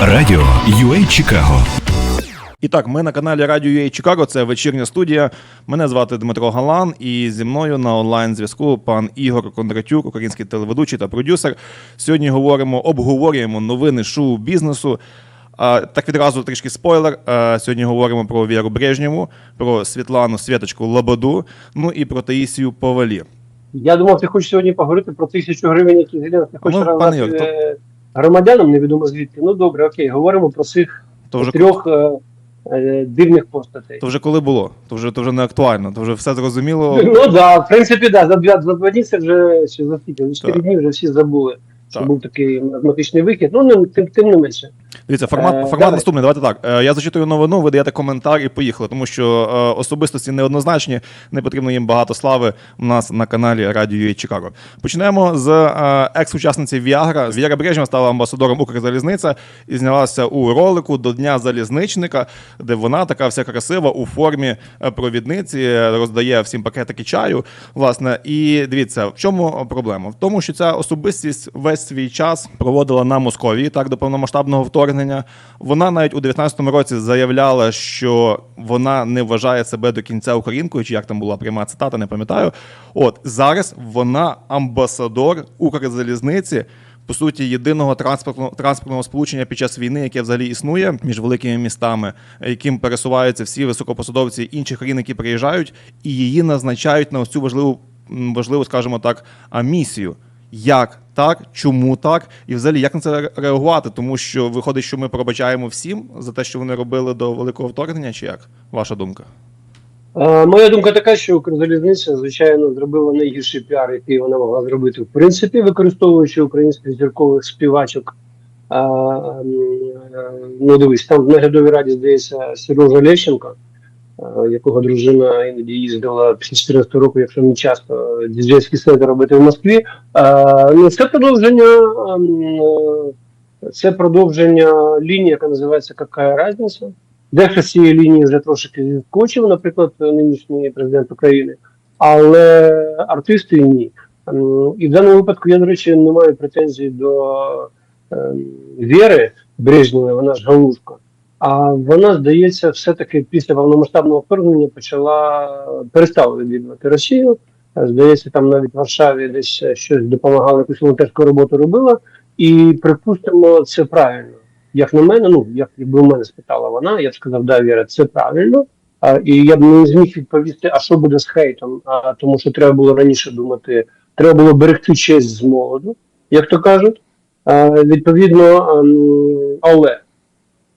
Радіо UA Чикаго І так, ми на каналі Радіо UA Чикаго. Це вечірня студія. Мене звати Дмитро Галан, і зі мною на онлайн зв'язку пан Ігор Кондратюк, український телеведучий та продюсер. Сьогодні говоримо, обговорюємо новини шоу-бізнесу. А, Так відразу трішки спойлер. А, Сьогодні говоримо про Віру Брежнєву, про Світлану Святочку Лободу, ну і про Таїсію Повалі. Я думав, ти хочеш сьогодні поговорити про тисячу гривень, які Зеленський хоче Ну, пане Юр, то- е, громадянам, невідомо звідки. Ну добре, окей, говоримо про цих То вже, трьох е, е, дивних постатей. то вже коли було? То вже, то вже не актуально, то вже все зрозуміло. Ну так, да, в принципі, да, за два, за два дні це вже ще за скільки, за чотири дні вже всі забули, що Так. був такий математичний вихід. Ну, не, тим, тим не менше. Дивіться, формат, Е, формат наступний. Давайте так. Е, Я зачитую новину, ви даєте коментар і поїхали, тому що е, особистості неоднозначні, не потрібно їм багато слави у нас на каналі Радіо Чикаго. Почнемо з е, екс-учасниці Віагра. Віра Брежнєва стала амбасадором Укрзалізниця і знялася у ролику до Дня залізничника, де вона така вся красива у формі провідниці, роздає всім пакетики чаю. Власне, і дивіться, в чому проблема? В тому, що ця особистість весь свій час проводила на Московії, так до повномасштабного вторгнення. Вона навіть у 19-му році заявляла, що вона не вважає себе до кінця українкою, чи як там була пряма цитата, не пам'ятаю. От зараз вона амбасадор Укрзалізниці. По суті, єдиного транспортного транспортного сполучення під час війни, яке взагалі існує між великими містами, яким пересуваються всі високопосадовці інших країн, які приїжджають, і її назначають на ось цю важливу, важливу, скажімо так, місію. Як так, чому так, і взагалі як на це реагувати? Тому що виходить, що ми пробачаємо всім за те, що вони робили до великого вторгнення, чи як? Ваша думка? Е, Моя думка така, що Укрзалізниця, звичайно, зробила найгірший піар, який вона могла зробити. В принципі, використовуючи українських зіркових співачок. Е, е, Ну, дивись, там в наглядовій раді, здається, Сережа Лещенко, е, якого дружина іноді їздила після 14 року, якщо не часто, діджейські сети робити в Москві. Е, Ну, це продовження. ем, е, Це продовження лінії, яка називається Какая разниця. Дехто з цієї лінії вже трошки відскочив, наприклад, нинішній президент України, але артисти ні. Ем, І в даному випадку я, до речі, не маю претензій до ем, Віри Брежнєвої, вона ж галушка. А вона, здається, все-таки після повномасштабного вторгнення почала перестала відвідувати Росію. Здається, там навіть в Варшаві десь щось допомагала, якусь волонтерську роботу робила. І припустимо, це правильно. Як на мене, ну як якби у мене спитала вона, я б сказав, да, Віра, це правильно. А, і я б не зміг відповісти, а що буде з хейтом? А, тому що треба було раніше думати, треба було берегти честь з молоду, як то кажуть. А, відповідно, ем, але,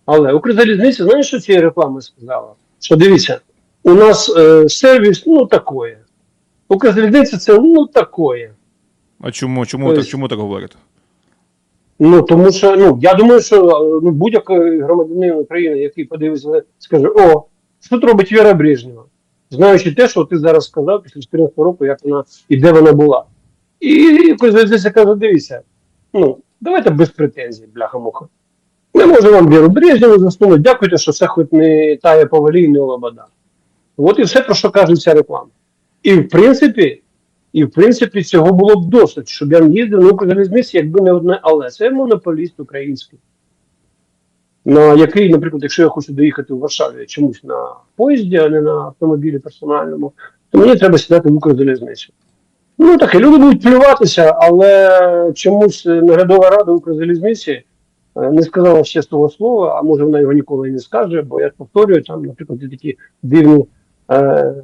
але Укрзалізниця, знаєш, що цієї реклами сказала? Що дивіться, у нас е, сервіс ну такое. Укрзалізниця це ну такое. А чому, чому, Тобто- так, чому так говорите? Ну тому що ну я думаю, що е, ну, будь-який громадянин України, який подивиться, скаже: О, що тут робить Віра Брежнєва? Знаючи те, що ти зараз сказав після 14 року, як вона і де вона була. І якось каже: дивіться, ну давайте без претензій, бляха-муха. Ми можемо вам Віру Брежнєву засунути. Дякуйте, що це хоч не тая повалі лобода. От і все, про що каже ця реклама. І в принципі, і в принципі цього було б досить, щоб я їздив на Укрзалізниці, якби не одне але. Це монополіст український. На який, наприклад, якщо я хочу доїхати в Варшаві чомусь на поїзді, а не на автомобілі персональному, то мені треба сідати в Укрзалізницю. Ну таке, люди будуть плюватися, але чомусь е, наглядова рада Укрзалізниці не сказала ще того слова, а може вона його ніколи і не скаже, бо я повторюю, там, наприклад, є такі дивні, е,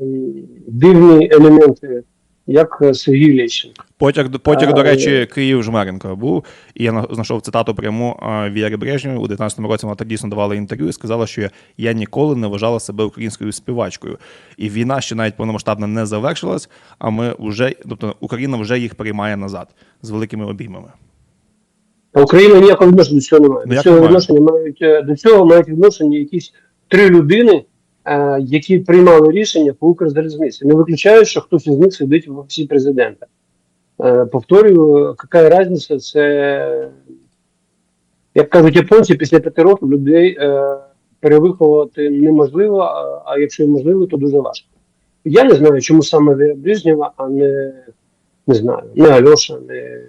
дивні елементи, як е, Сергій Лещенко. Потяг, потяг, до речі, Київ Жмеренко був, і я знайшов цитату пряму а, Віри Брежнєвої. У 19-му році вона так дійсно давала інтерв'ю і сказала, що я, я ніколи не вважала себе українською співачкою. І війна ще навіть повномасштабно не завершилась, а ми вже, тобто Україна вже їх приймає назад з великими обіймами. А Україна ніякого відношення до цього не має. Ну, До цього немає? відношення мають е, до цього мають відношення якісь три людини, е, які приймали рішення по Укрзалізниці. Не виключаю, що хтось із них сидить в офісі президента. Е, повторюю, яка різниця, це, як кажуть японці, після п'яти років людей е, перевиховувати неможливо, а, а якщо і можливо, то дуже важко. Я не знаю, чому саме Брежнєва, а не, не знаю, не Альоша, не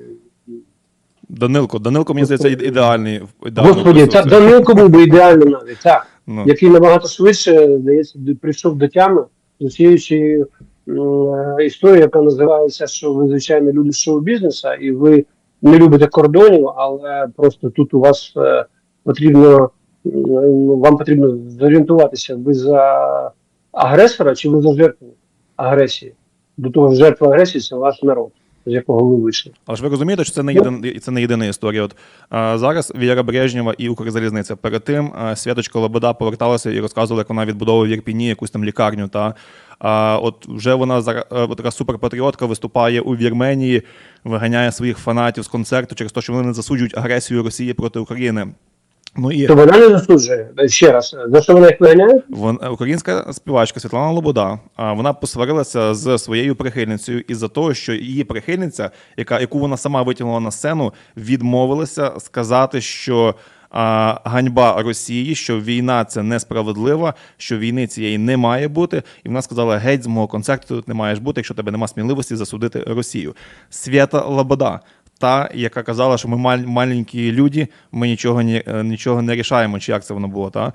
Данилко, Данилко, мені здається, іде- ідеальний. ідеально Господі, та. Данилко був би ідеально навіть, так. Ну, який набагато швидше, здається, прийшов до тями з усією цією, е, історією, яка називається, що ви, звичайно, люди шоу-бізнесу, і ви не любите кордонів, але просто тут у вас е, потрібно, ну, вам потрібно зорієнтуватися, ви за агресора чи ви за жертву агресії. До того жертва агресії це ваш народ, з якого ви вийшли. Але ж ви розумієте, що це не Ну. єдин, це не єдина історія. От а, зараз Віра Брежнєва і Укрзалізниця. Перед тим а, Святочка Лобода поверталася і розказувала, як вона відбудовує в Ірпіні якусь там лікарню. Та а, от вже вона зараз е, така суперпатріотка виступає у Вірменії, виганяє своїх фанатів з концерту через те, що вони не засуджують агресію Росії проти України. Ну і То вона не засуджує. Ще раз, за що вона їх виганяє? Вон українська співачка Світлана Лобода. а, Вона посварилася з своєю прихильницею із-за того, що її прихильниця, яка яку вона сама витягнула на сцену, відмовилася сказати, що а, ганьба Росії, що війна це несправедлива, що війни цієї не має бути. І вона сказала: геть з мого концерту тут не маєш бути, якщо тебе нема сміливості засудити Росію. Свята Лобода. Та, яка казала, що ми маль- маленькі люди, ми нічого не, нічого не рішаємо, чи як це воно було, та?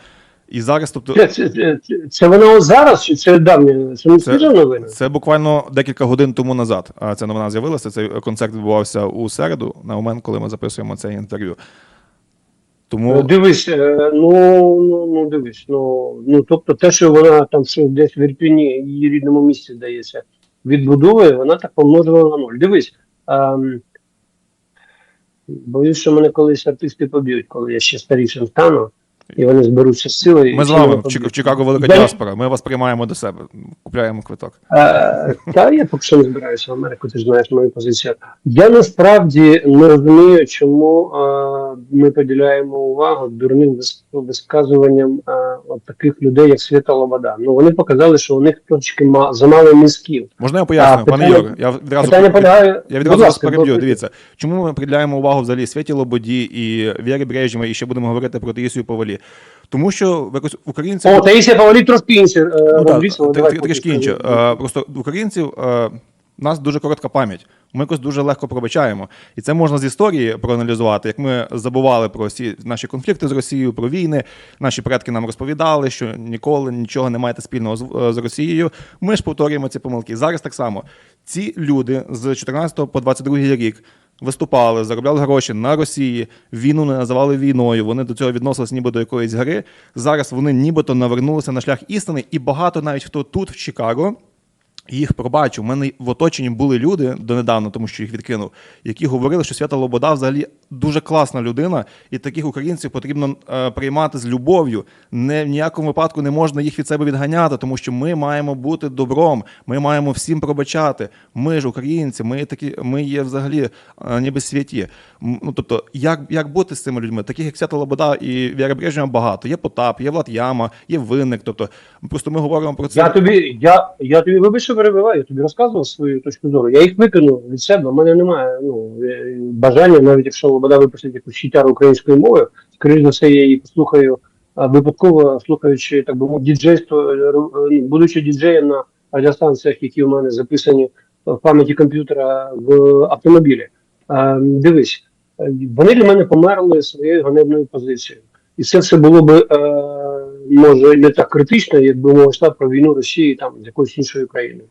І зараз, тобто, Це, це, це, воно зараз чи це давнє? Це не свіжа новина? Це буквально декілька годин тому назад. а, Ця новина з'явилася. Цей концерт відбувався у середу, на момент, коли ми записуємо це інтерв'ю. Тому Дивись, е, ну, ну, ну дивись, ну, ну тобто те, що вона там десь в Ірпіні, її рідному місці здається, відбудовує, вона так помножила на нуль. Дивись, ем, боюсь, що мене колись артисти поб'ють, коли я ще старішим стану, і вони зберуться з силою. ми з вами в. Чик- Чикаго велика Я- діаспора. Ми вас приймаємо до себе, купляємо квиток. Е, Та я поки що не збираюся в Америку, ти ж знаєш мою позицію. Я насправді не розумію, чому е, ми поділяємо увагу дурним висказуванням е, от таких людей, як Свята Лобода. Ну вони показали, що у них трошки ма- замало мізків. Можна я поясню, А, пане питання- Я відразу Питання полягає. Я відразу вас переб'ю. Дивіться, чому ми приділяємо увагу взагалі Святі Лободі і Вірі Брежнєвій, і ще будемо говорити про Таїсію Повалі. Тому що якось українці О, Таїсія Павлі трошки інше. е, Ну, так, трішки інше. Е, Просто українців е, у нас дуже коротка пам'ять. Ми якось дуже легко пробачаємо. І це можна з історії проаналізувати, як ми забували про всі наші конфлікти з Росією, про війни. Наші предки нам розповідали, що ніколи нічого не маєте спільного з, е, з Росією. Ми ж повторюємо ці помилки. Зараз так само. Ці люди з 14 по 22 рік. Виступали, заробляли гроші на Росії, війну не називали війною. Вони до цього відносились ніби до якоїсь гри. Зараз вони нібито навернулися на шлях істини, і багато навіть хто тут в Чикаго. Їх пробачив. У мене в оточенні були люди донедавна, тому що їх відкинув, які говорили, що Свята Лобода взагалі дуже класна людина, і таких українців потрібно е, приймати з любов'ю. Не в ніякому випадку не можна їх від себе відганяти, тому що ми маємо бути добром. Ми маємо всім пробачати. Ми ж українці, ми такі, ми є взагалі е, ніби святі. Ну тобто, як, як бути з цими людьми? Таких як Свята Лобода і Віра Брежнєва багато. Є Потап, є Влад Яма, є Винник. Тобто, просто ми говоримо про це. Я тобі, я, я тобі вибач, що перебиваю, я тобі розказував свою точку зору. Я їх викинув від себе. У мене немає ну, е, бажання, навіть якщо Лобода випустить якусь щитяру українською мовою, скоріш за все, я її послухаю випадково, слухаючи, так би діджейство, е, е, будучи діджеєм на радіостанціях, які у мене записані в пам'яті комп'ютера в автомобілі. Дивись, е, вони для мене померли своєю ганебною позицією. І це все було би е, може не так критично, якби мова йшла про війну Росії там з якоюсь іншою країною.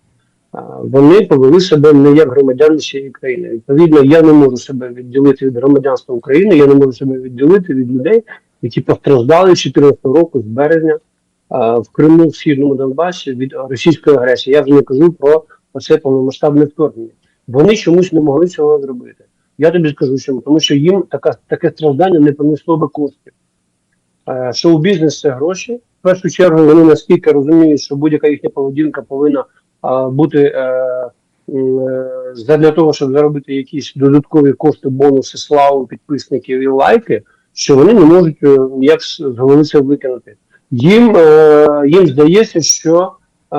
Вони повели себе не як громадяни цієї країни. Відповідно, я не можу себе відділити від громадянства України, я не можу себе відділити від людей, які постраждали 2014 року з березня а, в Криму, в Східному Донбасі від російської агресії. Я вже не кажу про оце повномасштабне вторгнення. Вони чомусь не могли цього зробити. Я тобі скажу чому, тому що їм така, таке страждання не понесло би коштів. Е, Шоу-бізнес це гроші. В першу чергу вони наскільки розуміють, що будь-яка їхня поведінка повинна а, бути е, е, задля того, щоб заробити якісь додаткові кошти, бонуси, славу підписників і лайки, що вони не можуть е, ніяк з голови це викинути. Їм, е, їм здається, що е,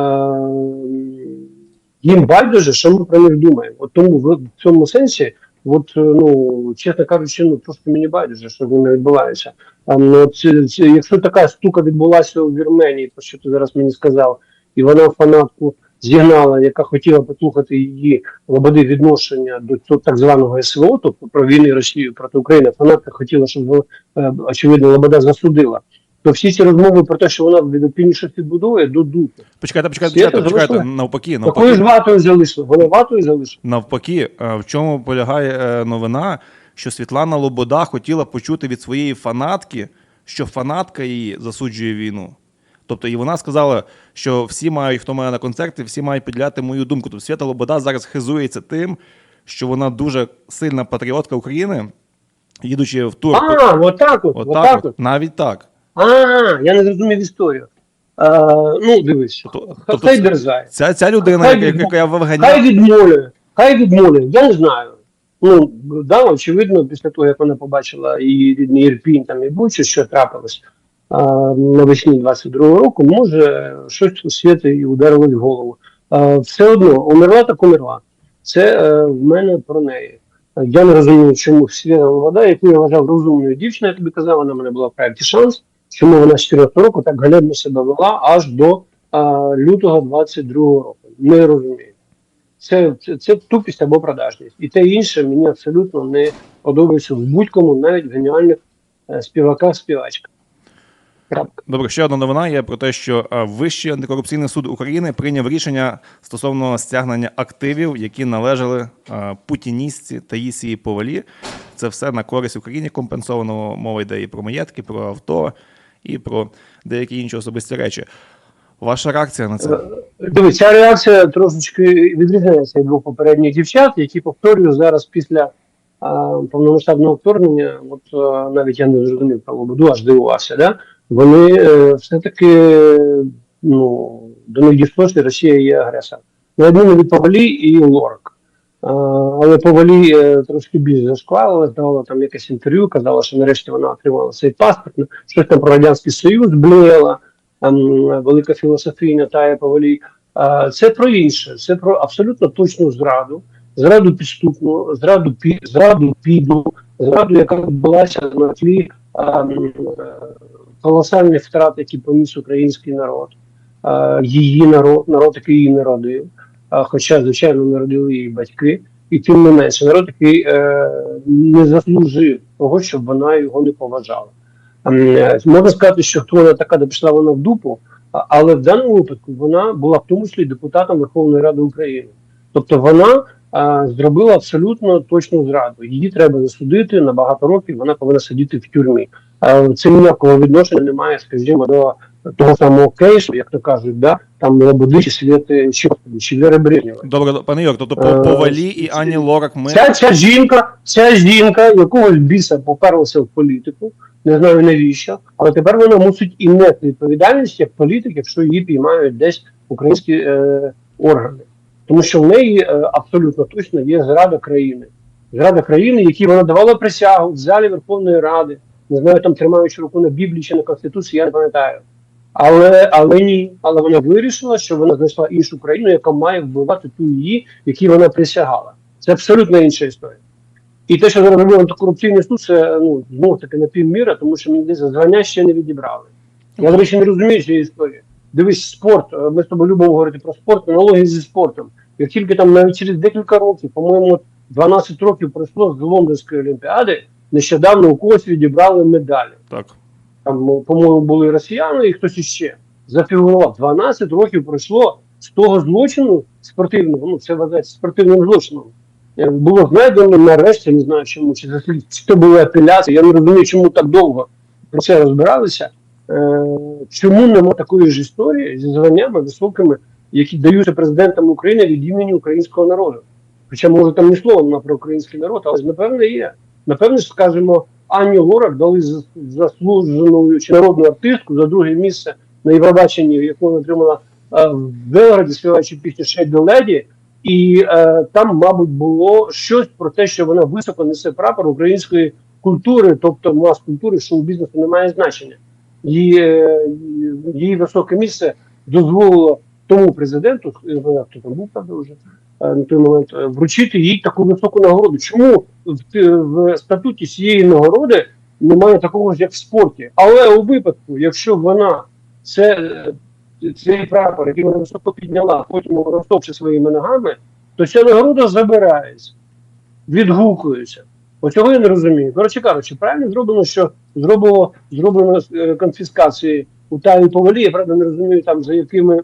їм байдуже, що ми про них думаємо. От тому в цьому сенсі, от, е, ну, чесно кажучи, ну просто мені байдуже, що з ними відбувається. А, ну, це, це, якщо така штука відбулася у Вірменії, про що ти зараз мені сказав, і вона фанатку зігнала, яка хотіла послухати її лободи відношення до цього так званого СВО, тобто про війни Росії проти України. Фанатка хотіла, щоб е, очевидно Лобода засудила. То всі ці розмови про те, що вона від північно відбудовує до дупи. Почекайте, почекайте, почекайте, почекайте. залишила? Навпаки, Такою ж навпаки. ватою залишили. Вона ватою залишила. Навпаки, е, в чому полягає е, новина, що Світлана Лобода хотіла почути від своєї фанатки, що фанатка її засуджує війну. Тобто, і вона сказала, що всі мають, хто має на концерти, всі мають підляти мою думку. Тобто Свята Лобода зараз хизується тим, що вона дуже сильна патріотка України, їдучи в тур. А, отак от, отак от, от. навіть так. А, я не зрозумів історію. А, ну, дивись, Тобто- хай дерзає. Ця, ця людина, Хай яка, від- яка в Афгані... Хай відмовляє, хай відмовляє, я не знаю. Ну, да, очевидно, після того, як вона побачила і рідний Ірпінь, там і Бучу, що трапилось а, навесні 22-го року, може, щось у світі і ударило в голову. А, все одно, умерла так умерла. Це е, в мене про неї. Я не розумію, чому Світа Вода, яку я вважав розумною дівчиною, я тобі казав, вона в мене була в проєкті шанс, чому вона з 14 року так галебно себе вела аж до а, лютого 22-го року. Не розумію. Це, це, це тупість або продажність. І те інше мені абсолютно не подобається в будь-кому, навіть в геніальних е, співаках, співачках. Добре, ще одна новина є про те, що е, Вищий антикорупційний суд України прийняв рішення стосовно стягнення активів, які належали е, путіністці Таїсії Повалі. Це все на користь Україні компенсовано. Мова йде і про маєтки, про авто, і про деякі інші особисті речі. Ваша реакція на це? Дивись, ця реакція трошечки відрізняється від двох попередніх дівчат, які повторюю зараз після а, повномасштабного вторгнення. От а, навіть я не зрозумів про Лободу, аж дивувався. Да? Вони е, все-таки ну, до них дійшло, що Росія є агресор. На відміну від Повалі і Лорак. А, але Повалі е, трошки більше зашквалила, здавала там якесь інтерв'ю, казала, що нарешті вона отримала цей паспорт, ну, щось там про Радянський Союз блеяла велика філософійна тая Павлій. А, Це про інше, це про абсолютно точну зраду, зраду підступну, зраду зраду піду, зраду, яка відбулася на тлі е, колосальних втрат, які поніс український народ, її народ, народ, який її народив. Хоча, звичайно, народили її батьки, і тим не менше, народ, який е, не заслужив того, щоб вона його не поважала. Е, Можна сказати, що хто вона така, де пішла вона в дупу, але в даному випадку вона була в тому числі депутатом Верховної Ради України. Тобто вона а, зробила абсолютно точну зраду. Її треба засудити на багато років, вона повинна сидіти в тюрмі. А, це ніякого відношення немає, скажімо, до того самого кейсу, як то кажуть, да? там Лободи чи Світи Віри Брежнєва. Добре, пане Юр, тобто по Е, Повалі і Ані Лорак ми Ця, ця жінка, ця жінка якогось біса поперлася в політику, не знаю навіщо, але тепер вона мусить і нести відповідальність як політик, якщо її піймають десь українські е, органи. Тому що в неї е, абсолютно точно є зрада країни. Зрада країни, якій вона давала присягу в залі Верховної Ради, не знаю, там тримаючи руку на Біблії чи на Конституції, я не пам'ятаю. Але, але ні, але вона вирішила, що вона знайшла іншу країну, яка має вбивати ту її, якій вона присягала. Це абсолютно інша історія. І те, що зараз робив антикорупційний суд, це ну знову таки на півміра, тому що мені здається, звання ще не відібрали. Я, до речі, не розумію цієї історії. Дивись, спорт. е, Ми з тобою любимо говорити про спорт, аналогії зі спортом. Як тільки там навіть через декілька років, по-моєму, 12 років пройшло з Лондонської олімпіади, нещодавно у когось відібрали медалі. так. Там, ну, по-моєму, були росіяни і хтось іще зафігурував. 12 років пройшло з того злочину спортивного, ну це вважається спортивним злочином. Було знайдено нарешті, не знаю чому, чи чи це були апеляції. Я не розумію, чому так довго про це розбиралися. Е, чому нема такої ж історії зі званнями високими, які даються президентам України від імені українського народу? Хоча, може, там ні слова нема про український народ, але ж напевно є. Напевно, ж, скажімо, Ані Лорак дали заслужену народну артистку за друге місце на Євробаченні, яку вона отримала е, в Белграді, співаючи пісню «Shake the Lady», і е, там, мабуть, було щось про те, що вона високо несе прапор української культури, тобто мас культури, шоу-бізнесу не має значення. Її, е, її високе місце дозволило тому президенту, хто там був, правда, вже е, на той момент, е, вручити їй таку високу нагороду. Чому в, в статуті цієї нагороди немає такого ж, як в спорті? Але у випадку, якщо вона це е, цей прапор, який вона високо підняла, потім розтопче своїми ногами, то ця нагорода забирається, відгукується. Оцього я не розумію. Коротше кажучи, правильно зроблено, що зроблено, зроблено е, конфіскації у Таї Повалі. Я правда не розумію там за якими,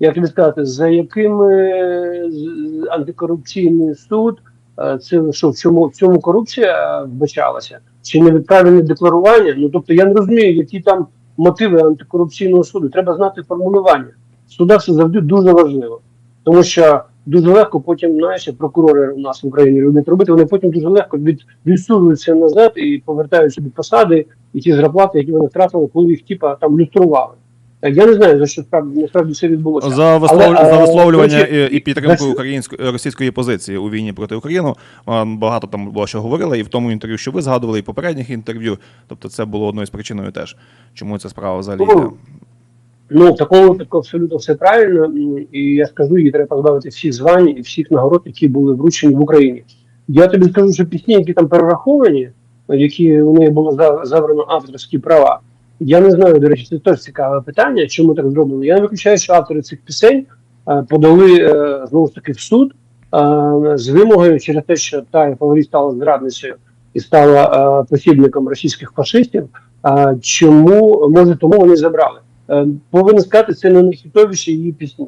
як сказати, за якими е, антикорупційний суд. е, Це що в чому в цьому корупція вбачалася? Чи неправильне декларування? Ну тобто я не розумію, які там мотиви антикорупційного суду. Треба знати формулювання. В судах це завжди дуже важливо, тому що дуже легко потім, знаєш, прокурори у нас в Україні люблять робити. Вони потім дуже легко від, відсуджуються назад і повертають собі посади і ті зарплати, які вони втратили, коли їх типа там люстрували. Так я не знаю за що справді насправді це відбулося. За, вислов... Але, за е, висловлювання і, і підтримку значить- української російської позиції у війні проти України багато там було що говорили, і в тому інтерв'ю, що ви згадували, і попередніх інтерв'ю. Тобто, це було одною з причиною теж, чому ця справа взагалі йде. Ну, Ну, в такому випадку абсолютно все правильно. І я скажу, їй треба позбавити всіх звань і всіх нагород, які були вручені в Україні. Я тобі скажу, що пісні, які там перераховані, які у неї було за- забрано авторські права. Я не знаю, до речі, це теж цікаве питання, чому так зроблено. Я не виключаю, що автори цих пісень е, подали е, знову ж таки в суд е, з вимогою через те, що та Фаворі стала зрадницею і стала посібником російських фашистів. чому може тому вони забрали? Повинен сказати, це не найхітовіші її пісні.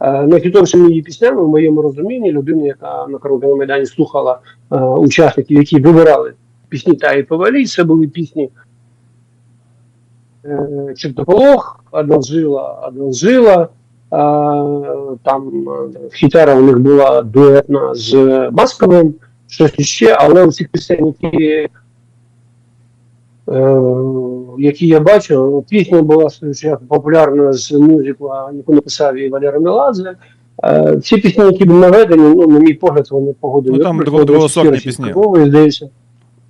Найхітовішими її піснями, в моєму розумінні, людина, яка на Короткому Майдані слухала учасників, які вибирали пісні та і повалі, це були пісні Чертополох, Одолжила, Одолжила. Е, там е, хітара у них була дуетна з Басковим, щось іще, але у цих пісень, які е, які я бачу. Пісня була популярна з мюзикла, яку написав і Валера Меладзе. Е, Ці пісні, які були наведені, ну, на мій погляд, вони погодили. Ну, там другосортні пісні. здається.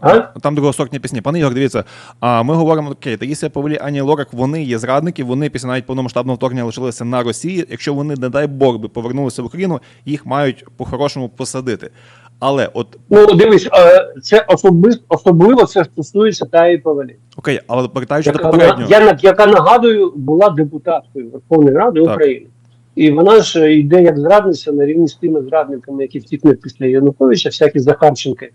А? Там другосортні пісні. Пане Ігор, дивіться, а ми говоримо, окей, Таїсія Повелі, Ані Лорак, вони є зрадники, вони після навіть повномасштабного вторгнення лишилися на Росії. Якщо вони, не дай Бог, би повернулися в Україну, їх мають по-хорошому посадити. Але от Ну, дивись, е, це особисто, особливо це стосується Таї Павелі. окей, але повертаючись до попереднього. я, яка нагадую, була депутаткою Верховної Ради Так. України. І вона ж йде як зрадниця на рівні з тими зрадниками, які втікли після Януковича, всякі Захарченки,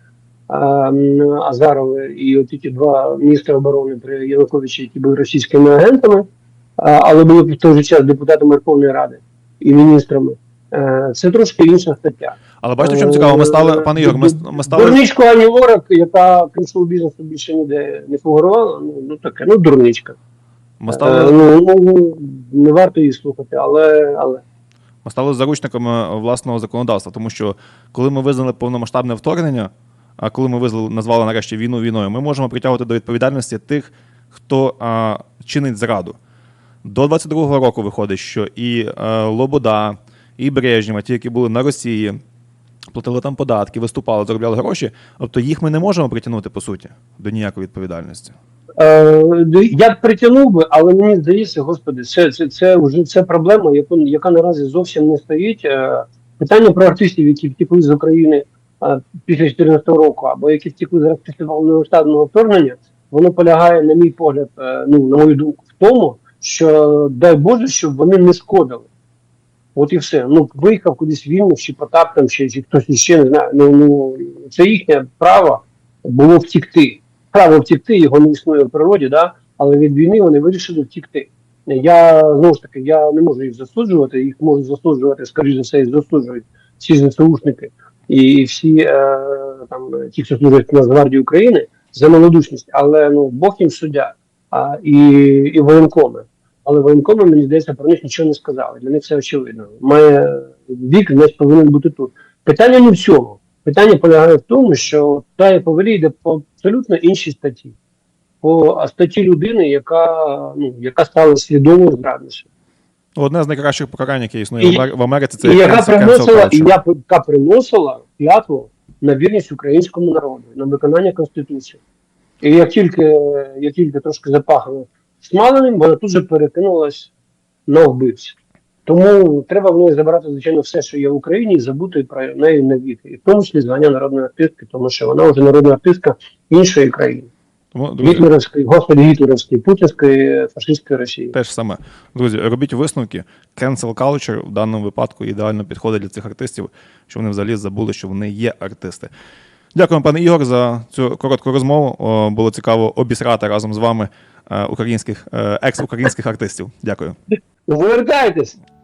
а, м, Азарови і от ті два міністри оборони при Януковичі, які були російськими агентами, але були в той же час депутатами Верховної Ради і міністрами. Е, Це трошки інша стаття. Але бачите, в чому цікаво? Ми стали, пане Ігор, ми, ми стали. Дурничку Ані Лорак, яка крім шоу-бізнесу більше ніде не фігурувала, ну, ну таке, ну дурничка. Ми Е, стали, ну, ну, не варто її слухати, але, але. ми стали заручниками власного законодавства, тому що коли ми визнали повномасштабне вторгнення, а коли ми визнали, назвали нарешті війну війною, ми можемо притягувати до відповідальності тих, хто а, чинить зраду. До 22-го року виходить, що і е, Лобода, і Брежнєва, ті, які були на Росії, платили там податки, виступали, заробляли гроші. Тобто їх ми не можемо притягнути, по суті, до ніякої відповідальності. Е, я б притягнув би, але мені здається, господи, це, це, це вже це проблема, яку, яка наразі зовсім не стоїть. Е, питання про артистів, які втекли з України після 2014 року, або які втекли зараз після вторгнення, воно полягає, на мій погляд, е, ну, на мою думку, в тому, що дай Боже, щоб вони не шкодили. От і все. Ну, виїхав кудись вільно, чи Потап там, чи, чи хтось іще не знаю. Ну, ну, це їхнє право було втікти. Право втікти, його не існує в природі, да? але від війни вони вирішили втікти. Я знову ж таки я не можу їх засуджувати, їх можуть засуджувати, скоріше за все, і засуджують всі ЗСУшники і всі е, там, ті, хто служать в Нацгвардії України за малодушність, але ну Бог їм суддя, а, і, і воєнкоми. Але воєнкоми, мені здається, про них нічого не сказали. Для них все очевидно. Має вік, значить повинен бути тут. Питання не в цьому. Питання полягає в тому, що та повелі йде по абсолютно іншій статті. По статті людини, яка, ну, яка стала свідомою зрадницею. Одне з найкращих покарань, яке існує І- в Америці, це І яка приносила, і яка приносила клятву на вірність українському народу, на виконання Конституції. І як тільки, як тільки трошки запахло смаленим, вона тут же перекинулась на вбивців. Тому треба в неї забрати, звичайно, все, що є в Україні, і забути про неї навіки. І в тому числі звання народної артистки, тому що вона вже народна артистка іншої країни. Тому, друзі, Гітлерівської, господи, гітлерівської, путінської, фашистської Росії. Те ж саме. Друзі, робіть висновки. Cancel culture в даному випадку ідеально підходить для цих артистів, що вони взагалі забули, що вони є артисти. Дякуємо, пане Ігор, за цю коротку розмову. О, було цікаво обісрати разом з вами е, українських е, екс-українських артистів. Дякую. Звертайтесь!